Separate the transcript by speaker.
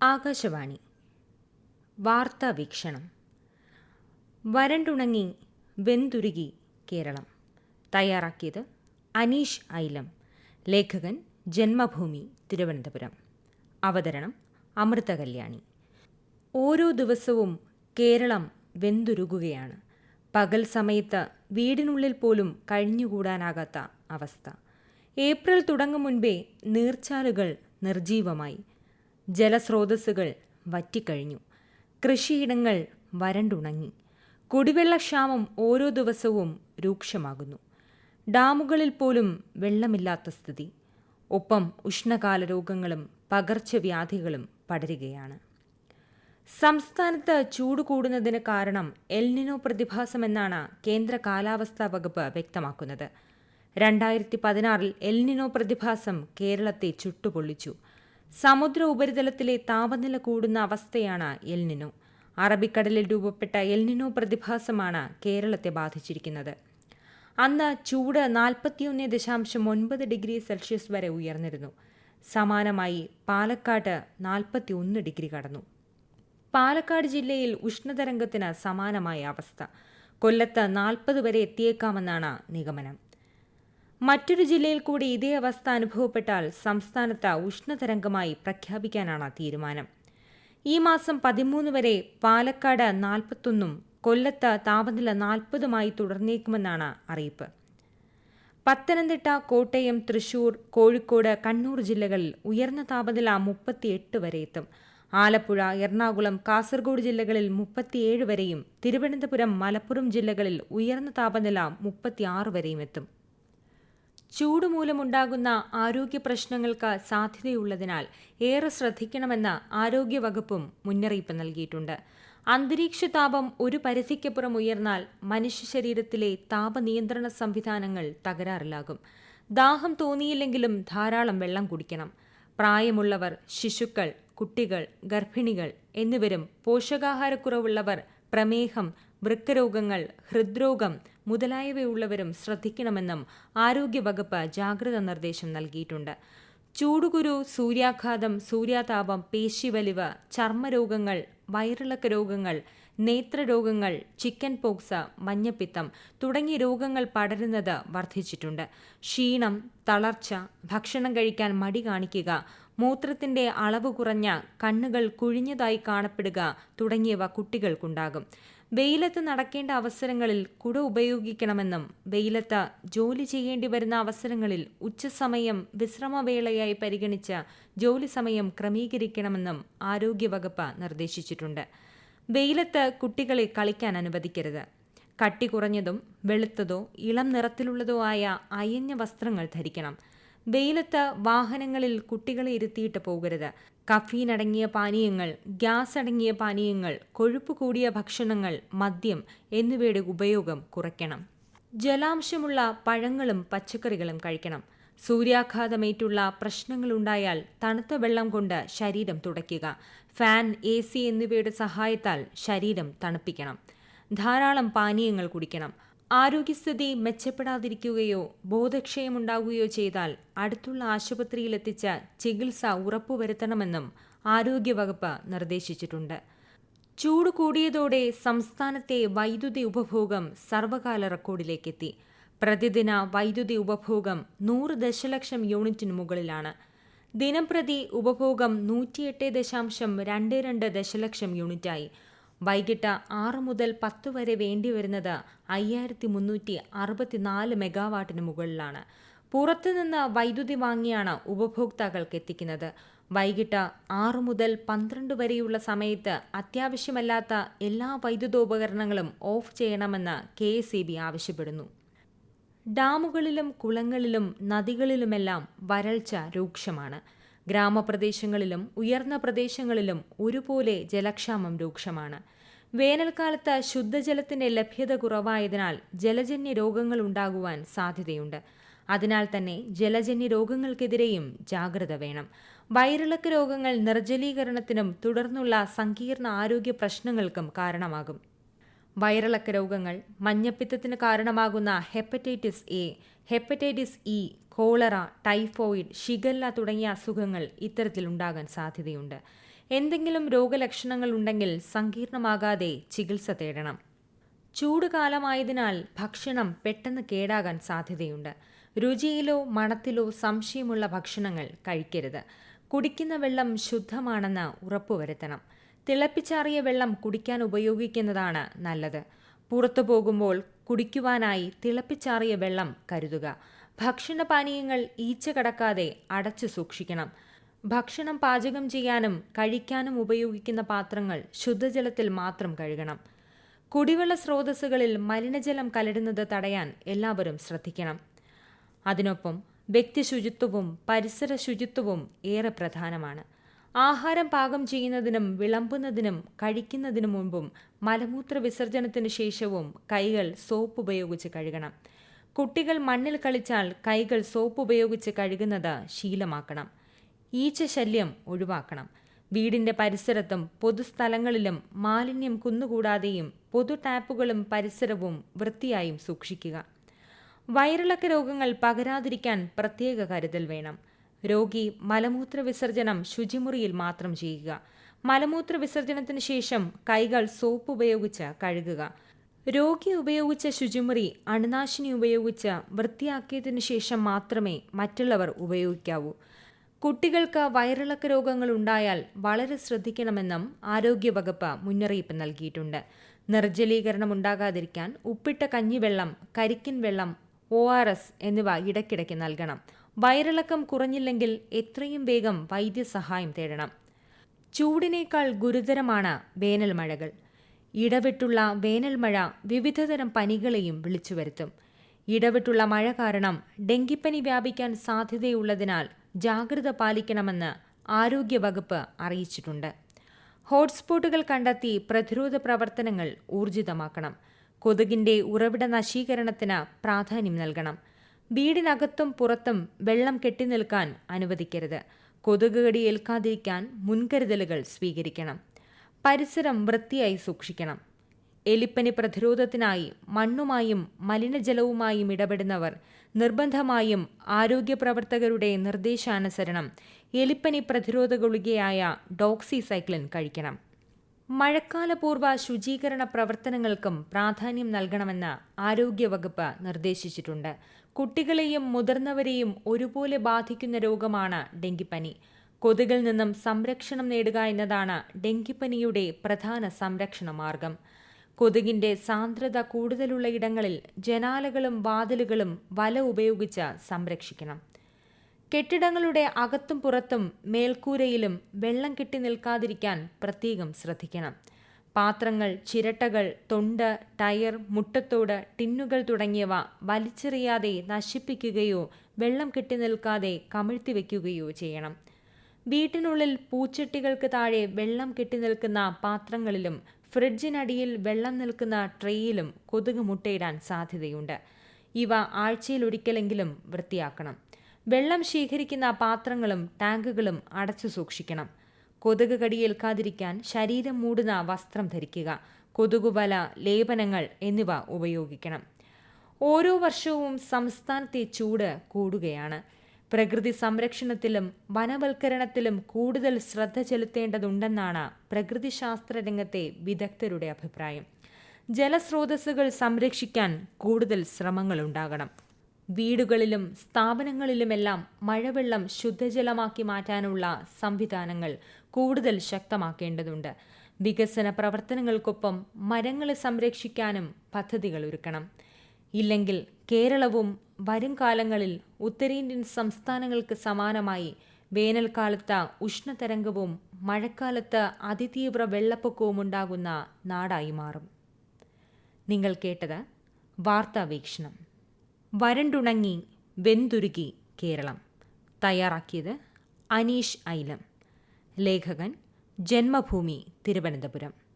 Speaker 1: ആകാശവാണി. വാർത്താ വീക്ഷണം. വരണ്ടുണങ്ങി വെന്തുരുകി കേരളം. തയ്യാറാക്കിയത് അനീഷ് ഐലം. ലേഖകൻ ജന്മഭൂമി തിരുവനന്തപുരം. അവതരണം അമൃത കല്യാണി. ഓരോ ദിവസവും കേരളം വെന്തുരുകുകയാണ്. പകൽ സമയത്ത് വീടിനുള്ളിൽ പോലും കഴിഞ്ഞുകൂടാനാകാത്ത അവസ്ഥ. ഏപ്രിൽ തുടങ്ങും മുൻപേ നീർച്ചാലുകൾ നിർജീവമായി ജലസ്രോതസ്സുകൾ വറ്റിക്കഴിഞ്ഞു. കൃഷിയിടങ്ങൾ വരണ്ടുണങ്ങി. കുടിവെള്ളക്ഷാമം ഓരോ ദിവസവും രൂക്ഷമാകുന്നു. ഡാമുകളിൽ പോലും വെള്ളമില്ലാത്ത സ്ഥിതി. ഒപ്പം ഉഷ്ണകാല രോഗങ്ങളും പകർച്ചവ്യാധികളും പടരുകയാണ്. സംസ്ഥാനത്ത് ചൂട് കൂടുന്നതിന് കാരണം എൽനിനോ പ്രതിഭാസമെന്നാണ് കേന്ദ്ര കാലാവസ്ഥാ വകുപ്പ് വ്യക്തമാക്കുന്നത്. രണ്ടായിരത്തി പതിനാറിൽ എൽനിനോ പ്രതിഭാസം കേരളത്തെ ചുട്ടുപൊള്ളിച്ചു. സമുദ്ര ഉപരിതലത്തിലെ താപനില കൂടുന്ന അവസ്ഥയാണ് എൽനിനോ അറബിക്കടലിൽ രൂപപ്പെട്ട എൽനിനോ പ്രതിഭാസമാണ് കേരളത്തെ ബാധിച്ചിരിക്കുന്നത്. അന്ന് ചൂട് നാൽപ്പത്തിയൊന്ന് ദശാംശം ഒൻപത് ഡിഗ്രി സെൽഷ്യസ് വരെ ഉയർന്നിരുന്നു. സമാനമായി പാലക്കാട് നാൽപ്പത്തി ഒന്ന് ഡിഗ്രി കടന്നു. പാലക്കാട് ജില്ലയിൽ ഉഷ്ണതരംഗത്തിന് സമാനമായ അവസ്ഥ. കൊല്ലത്ത് നാൽപ്പത് വരെ എത്തിയേക്കാമെന്നാണ് നിഗമനം. മറ്റൊരു ജില്ലയിൽ കൂടി ഇതേ അവസ്ഥ അനുഭവപ്പെട്ടാൽ സംസ്ഥാനത്ത് ഉഷ്ണതരംഗമായി പ്രഖ്യാപിക്കാനാണ് തീരുമാനം. ഈ മാസം പതിമൂന്ന് വരെ പാലക്കാട് നാൽപ്പത്തൊന്നും കൊല്ലത്ത് താപനില നാൽപ്പതുമായി തുടർന്നേക്കുമെന്നാണ് അറിയിപ്പ്. പത്തനംതിട്ട കോട്ടയം തൃശൂർ കോഴിക്കോട് കണ്ണൂർ ജില്ലകളിൽ ഉയർന്ന താപനില മുപ്പത്തിയെട്ട് വരെ എത്തും. ആലപ്പുഴ എറണാകുളം കാസർഗോഡ് ജില്ലകളിൽ മുപ്പത്തിയേഴ് വരെയും തിരുവനന്തപുരം മലപ്പുറം ജില്ലകളിൽ ഉയർന്ന താപനില മുപ്പത്തിയാറ് വരെയും എത്തും. ചൂട് മൂലമുണ്ടാകുന്ന ആരോഗ്യ പ്രശ്നങ്ങൾക്ക് സാധ്യതയുള്ളതിനാൽ ഏറെ ശ്രദ്ധിക്കണമെന്ന് ആരോഗ്യവകുപ്പും മുന്നറിയിപ്പ് നൽകിയിട്ടുണ്ട്. അന്തരീക്ഷ താപം ഒരു പരിധിക്കപ്പുറം ഉയർന്നാൽ മനുഷ്യ ശരീരത്തിലെ താപനിയന്ത്രണ സംവിധാനങ്ങൾ തകരാറിലാകും. ദാഹം തോന്നിയില്ലെങ്കിലും ധാരാളം വെള്ളം കുടിക്കണം. പ്രായമുള്ളവർ ശിശുക്കൾ കുട്ടികൾ ഗർഭിണികൾ എന്നിവരും പോഷകാഹാരക്കുറവുള്ളവർ പ്രമേഹം വൃക്കരോഗങ്ങൾ ഹൃദ്രോഗം മുതലായവയുള്ളവരും ശ്രദ്ധിക്കണമെന്നും ആരോഗ്യവകുപ്പ് ജാഗ്രത നിർദ്ദേശം നൽകിയിട്ടുണ്ട്. ചൂടുകുരു സൂര്യാഘാതം സൂര്യാതാപം പേശിവലിവ് ചർമ്മരോഗങ്ങൾ വയറിളക്ക രോഗങ്ങൾ നേത്രരോഗങ്ങൾ ചിക്കൻ പോക്സ് മഞ്ഞപ്പിത്തം തുടങ്ങിയ രോഗങ്ങൾ പടരുന്നത് വർദ്ധിച്ചിട്ടുണ്ട്. ക്ഷീണം തളർച്ച ഭക്ഷണം കഴിക്കാൻ മടി കാണിക്കുക മൂത്രത്തിന്റെ അളവ് കുറഞ്ഞ കണ്ണുകൾ കുഴിഞ്ഞതായി കാണപ്പെടുക തുടങ്ങിയവ കുട്ടികൾക്കുണ്ടാകും. വെയിലത്ത് നടക്കേണ്ട അവസരങ്ങളിൽ കുട ഉപയോഗിക്കണമെന്നും വെയിലത്ത് ജോലി ചെയ്യേണ്ടി വരുന്ന അവസരങ്ങളിൽ ഉച്ചസമയം വിശ്രമവേളയായി പരിഗണിച്ച് ജോലി സമയം ക്രമീകരിക്കണമെന്നും ആരോഗ്യവകുപ്പ് നിർദ്ദേശിച്ചിട്ടുണ്ട്. വെയിലത്ത് കുട്ടികളെ കളിക്കാൻ അനുവദിക്കരുത്. കട്ടി കുറഞ്ഞതും വെളുത്തതോ ഇളം നിറത്തിലുള്ളതോ ആയ അയഞ്ഞ വസ്ത്രങ്ങൾ ധരിക്കണം. വെയിലത്ത് വാഹനങ്ങളിൽ കുട്ടികളെ ഇരുത്തിയിട്ട് പോകരുത്. കഫീൻ അടങ്ങിയ പാനീയങ്ങൾ ഗ്യാസ് അടങ്ങിയ പാനീയങ്ങൾ കൊഴുപ്പ് കൂടിയ ഭക്ഷണങ്ങൾ മദ്യം എന്നിവയുടെ ഉപയോഗം കുറയ്ക്കണം. ജലാംശമുള്ള പഴങ്ങളും പച്ചക്കറികളും കഴിക്കണം. സൂര്യാഘാതമേറ്റുള്ള പ്രശ്നങ്ങളുണ്ടായാൽ തണുത്ത വെള്ളം കൊണ്ട് ശരീരം തുടയ്ക്കുക. ഫാൻ എ സി എന്നിവയുടെ സഹായത്താൽ ശരീരം തണുപ്പിക്കണം. ധാരാളം പാനീയങ്ങൾ കുടിക്കണം. ആരോഗ്യസ്ഥിതി മെച്ചപ്പെടാതിരിക്കുകയോ ബോധക്ഷയമുണ്ടാകുകയോ ചെയ്താൽ അടുത്തുള്ള ആശുപത്രിയിലെത്തിച്ച ചികിത്സ ഉറപ്പുവരുത്തണമെന്നും ആരോഗ്യവകുപ്പ് നിർദ്ദേശിച്ചിട്ടുണ്ട്. ചൂട് കൂടിയതോടെ സംസ്ഥാനത്തെ വൈദ്യുതി ഉപഭോഗം സർവകാല റെക്കോർഡിലേക്കെത്തി. പ്രതിദിന വൈദ്യുതി ഉപഭോഗം നൂറ് ദശലക്ഷം യൂണിറ്റിന് മുകളിലാണ്. ദിനംപ്രതി ഉപഭോഗം നൂറ്റിയെട്ട് ദശാംശം രണ്ട് രണ്ട് ദശലക്ഷം യൂണിറ്റായി. വൈകിട്ട് ആറ് മുതൽ പത്ത് വരെ വേണ്ടിവരുന്നത് അയ്യായിരത്തി മുന്നൂറ്റി അറുപത്തിനാല് മെഗാവാട്ടിന് മുകളിലാണ്. പുറത്തുനിന്ന് വൈദ്യുതി വാങ്ങിയാണ് ഉപഭോക്താക്കൾക്ക് എത്തിക്കുന്നത്. വൈകിട്ട് ആറ് മുതൽ പന്ത്രണ്ട് വരെയുള്ള സമയത്ത് അത്യാവശ്യമല്ലാത്ത എല്ലാ വൈദ്യുതോപകരണങ്ങളും ഓഫ് ചെയ്യണമെന്ന് കെ ആവശ്യപ്പെടുന്നു. ഡാമുകളിലും കുളങ്ങളിലും നദികളിലുമെല്ലാം വരൾച്ച രൂക്ഷമാണ്. ഗ്രാമപ്രദേശങ്ങളിലും ഉയർന്ന പ്രദേശങ്ങളിലും ഒരുപോലെ ജലക്ഷാമം രൂക്ഷമാണ്. വേനൽക്കാലത്ത് ശുദ്ധജലത്തിന്റെ ലഭ്യത കുറവായതിനാൽ ജലജന്യ രോഗങ്ങൾ ഉണ്ടാകുവാൻ സാധ്യതയുണ്ട്. അതിനാൽ തന്നെ ജലജന്യ രോഗങ്ങൾക്കെതിരെയും ജാഗ്രത വേണം. വയറിളക്ക രോഗങ്ങൾ നിർജലീകരണത്തിനും തുടർന്നുള്ള സങ്കീർണ ആരോഗ്യ പ്രശ്നങ്ങൾക്കും കാരണമാകും. വയറിളക്ക രോഗങ്ങൾ മഞ്ഞപ്പിത്തത്തിന് കാരണമാകുന്ന hepatitis A hepatitis E cholera typhoid shigella തുടങ്ങിയ അസുഖങ്ങൾ ഇത്തരത്തിലുണ്ടാകാൻ സാധ്യതയുണ്ട്. എന്തെങ്കിലും രോഗലക്ഷണങ്ങൾ ഉണ്ടെങ്കിൽ സങ്കീർണമാകാതെ ചികിത്സ തേടണം. ചൂട് കാലമായതിനാൽ ഭക്ഷണം പെട്ടെന്ന് കേടാകാൻ സാധ്യതയുണ്ട്. രുചിയിലോ മണത്തിലോ സംശയമുള്ള ഭക്ഷണങ്ങൾ കഴിക്കരുത്. കുടിക്കുന്ന വെള്ളം ശുദ്ധമാണെന്ന് ഉറപ്പുവരുത്തണം. തിളപ്പിച്ചാറിയ വെള്ളം കുടിക്കാൻ ഉപയോഗിക്കുന്നതാണ് നല്ലത്. പുറത്തു പോകുമ്പോൾ കുടിക്കുവാനായി തിളപ്പിച്ചാറിയ വെള്ളം കരുതുക. ഭക്ഷണപാനീയങ്ങൾ ഈച്ച കടക്കാതെ അടച്ചു സൂക്ഷിക്കണം. ഭക്ഷണം പാചകം ചെയ്യാനും കഴിക്കാനും ഉപയോഗിക്കുന്ന പാത്രങ്ങൾ ശുദ്ധജലത്തിൽ മാത്രം കഴുകണം. കുടിവെള്ള സ്രോതസ്സുകളിൽ മലിനജലം കലരുന്നത് തടയാൻ എല്ലാവരും ശ്രദ്ധിക്കണം. അതിനൊപ്പം വ്യക്തി ശുചിത്വവും പരിസര ശുചിത്വവും ഏറെ പ്രധാനമാണ്. ആഹാരം പാകം ചെയ്യുന്നതിനും വിളമ്പുന്നതിനും കഴിക്കുന്നതിനു മുമ്പും മലമൂത്ര വിസർജനത്തിന് ശേഷവും കൈകൾ സോപ്പ് ഉപയോഗിച്ച് കഴുകണം. കുട്ടികൾ മണ്ണിൽ കളിച്ചാൽ കൈകൾ സോപ്പ് ഉപയോഗിച്ച് കഴുകുന്നത് ശീലമാക്കണം. ഈച്ച ശല്യം ഒഴിവാക്കണം. വീടിന്റെ പരിസരത്തും പൊതുസ്ഥലങ്ങളിലും മാലിന്യം കുന്നുകൂടാതെയും പൊതു ടാപ്പുകളും പരിസരവും വൃത്തിയായും സൂക്ഷിക്കുക. വയറിളക്ക രോഗങ്ങൾ പകരാതിരിക്കാൻ പ്രത്യേക കരുതൽ വേണം. രോഗി മലമൂത്ര വിസർജനം ശുചിമുറിയിൽ മാത്രം ചെയ്യുക. മലമൂത്ര വിസർജനത്തിന് ശേഷം കൈകൾ സോപ്പ് ഉപയോഗിച്ച് കഴുകുക. രോഗി ഉപയോഗിച്ച ശുചിമുറി അണുനാശിനി ഉപയോഗിച്ച് വൃത്തിയാക്കിയതിനു ശേഷം മാത്രമേ മറ്റുള്ളവർ ഉപയോഗിക്കാവൂ. കുട്ടികൾക്ക് വയറിളക്ക രോഗങ്ങൾ ഉണ്ടായാൽ വളരെ ശ്രദ്ധിക്കണമെന്നും ആരോഗ്യവകുപ്പ് മുന്നറിയിപ്പ് നൽകിയിട്ടുണ്ട്. നിർജലീകരണം ഉണ്ടാകാതിരിക്കാൻ ഉപ്പിട്ട കഞ്ഞിവെള്ളം കരിക്കിൻ വെള്ളം ഒ എന്നിവ ഇടയ്ക്കിടയ്ക്ക് നൽകണം. വയറിളക്കം കുറഞ്ഞില്ലെങ്കിൽ എത്രയും വേഗം വൈദ്യസഹായം തേടണം. ചൂടിനേക്കാൾ ഗുരുതരമാണ് വേനൽ മഴകൾ ഇടവിട്ടുള്ള വേനൽ മഴ വിവിധതരം പനികളെയും വിളിച്ചു വരുത്തും. ഇടവിട്ടുള്ള മഴ കാരണം ഡെങ്കിപ്പനി വ്യാപിക്കാൻ സാധ്യതയുള്ളതിനാൽ ജാഗ്രത പാലിക്കണമെന്ന് ആരോഗ്യവകുപ്പ് അറിയിച്ചിട്ടുണ്ട്. ഹോട്ട്സ്പോട്ടുകൾ കണ്ടെത്തി പ്രതിരോധ പ്രവർത്തനങ്ങൾ ഊർജിതമാക്കണം. കൊതുകിന്റെ ഉറവിട നശീകരണത്തിന് പ്രാധാന്യം നൽകണം. വീടിനകത്തും പുറത്തും വെള്ളം കെട്ടിനിൽക്കാൻ അനുവദിക്കരുത്. കൊതുക് കടി ഏൽക്കാതിരിക്കാൻ മുൻകരുതലുകൾ സ്വീകരിക്കണം. പരിസരം വൃത്തിയായി സൂക്ഷിക്കണം. എലിപ്പനി പ്രതിരോധത്തിനായി മണ്ണുമായും മലിനജലവുമായും ഇടപെടുന്നവർ നിർബന്ധമായും ആരോഗ്യ പ്രവർത്തകരുടെ നിർദ്ദേശാനുസരണം എലിപ്പനി പ്രതിരോധ ഗുളികയായ ഡോക്സിസൈക്ലിൻ കഴിക്കണം. മഴക്കാലപൂർവ ശുചീകരണ പ്രവർത്തനങ്ങൾക്കും പ്രാധാന്യം നൽകണമെന്ന് ആരോഗ്യവകുപ്പ് നിർദ്ദേശിച്ചിട്ടുണ്ട്. കുട്ടികളെയും മുതിർന്നവരെയും ഒരുപോലെ ബാധിക്കുന്ന രോഗമാണ് ഡെങ്കിപ്പനി. കൊതുകിൽ നിന്നും സംരക്ഷണം നേടുക എന്നതാണ് ഡെങ്കിപ്പനിയുടെ പ്രധാന സംരക്ഷണ മാർഗം. കൊതുകിന്റെ സാന്ദ്രത കൂടുതലുള്ള ഇടങ്ങളിൽ ജനാലകളും വാതിലുകളും വല ഉപയോഗിച്ച് സംരക്ഷിക്കണം. കെട്ടിടങ്ങളുടെ അകത്തും പുറത്തും മേൽക്കൂരയിലും വെള്ളം കെട്ടി നിൽക്കാതിരിക്കാൻ പ്രത്യേകം ശ്രദ്ധിക്കണം. പാത്രങ്ങൾ ചിരട്ടകൾ തൊണ്ട് ടയർ മുട്ടത്തോട് ടിന്നുകൾ തുടങ്ങിയവ വലിച്ചെറിയാതെ നശിപ്പിക്കുകയോ വെള്ളം കെട്ടി നിൽക്കാതെ കമിഴ്ത്തി വയ്ക്കുകയോ ചെയ്യണം. വീട്ടിനുള്ളിൽ പൂച്ചട്ടികൾക്ക് താഴെ വെള്ളം കെട്ടി നിൽക്കുന്ന പാത്രങ്ങളിലും ഫ്രിഡ്ജിനടിയിൽ വെള്ളം നിൽക്കുന്ന ട്രേയിലും കൊതുക് മുട്ടയിടാൻ സാധ്യതയുണ്ട്. ഇവ ആഴ്ചയിലൊരിക്കലെങ്കിലും വൃത്തിയാക്കണം. വെള്ളം ശേഖരിക്കുന്ന പാത്രങ്ങളും ടാങ്കുകളും അടച്ചു സൂക്ഷിക്കണം. കൊതുക് കടിയേൽക്കാതിരിക്കാൻ ശരീരം മൂടുന്ന വസ്ത്രം ധരിക്കുക. കൊതുകുവല ലേപനങ്ങൾ എന്നിവ ഉപയോഗിക്കണം. ഓരോ വർഷവും സംസ്ഥാനത്തെ ചൂട് കൂടുകയാണ്. പ്രകൃതി സംരക്ഷണത്തിലും വനവൽക്കരണത്തിലും കൂടുതൽ ശ്രദ്ധ ചെലുത്തേണ്ടതുണ്ടെന്നാണ് പ്രകൃതിശാസ്ത്ര രംഗത്തെ വിദഗ്ധരുടെ അഭിപ്രായം. ജലസ്രോതസ്സുകൾ സംരക്ഷിക്കാൻ കൂടുതൽ ശ്രമങ്ങളുണ്ടാകണം. വീടുകളിലും സ്ഥാപനങ്ങളിലുമെല്ലാം മഴവെള്ളം ശുദ്ധജലമാക്കി മാറ്റാനുള്ള സംവിധാനങ്ങൾ കൂടുതൽ ശക്തമാക്കേണ്ടതുണ്ട്. വികസന പ്രവർത്തനങ്ങൾക്കൊപ്പം മരങ്ങളെ സംരക്ഷിക്കാനും പദ്ധതികൾ ഒരുക്കണം. ഇല്ലെങ്കിൽ കേരളവും വരും കാലങ്ങളിൽ ഉത്തരേന്ത്യൻ സംസ്ഥാനങ്ങൾക്ക് സമാനമായി വേനൽക്കാലത്ത് ഉഷ്ണതരംഗവും മഴക്കാലത്ത് അതിതീവ്ര വെള്ളപ്പൊക്കവും ഉണ്ടാകുന്ന നാടായി മാറും. നിങ്ങൾ കേട്ടത് വാർത്താവീക്ഷണം വരണ്ടുണങ്ങി വെന്തുരുകി കേരളം. തയ്യാറാക്കിയത് അനീഷ് ഐലം. ലേഖകൻ ജന്മഭൂമി തിരുവനന്തപുരം.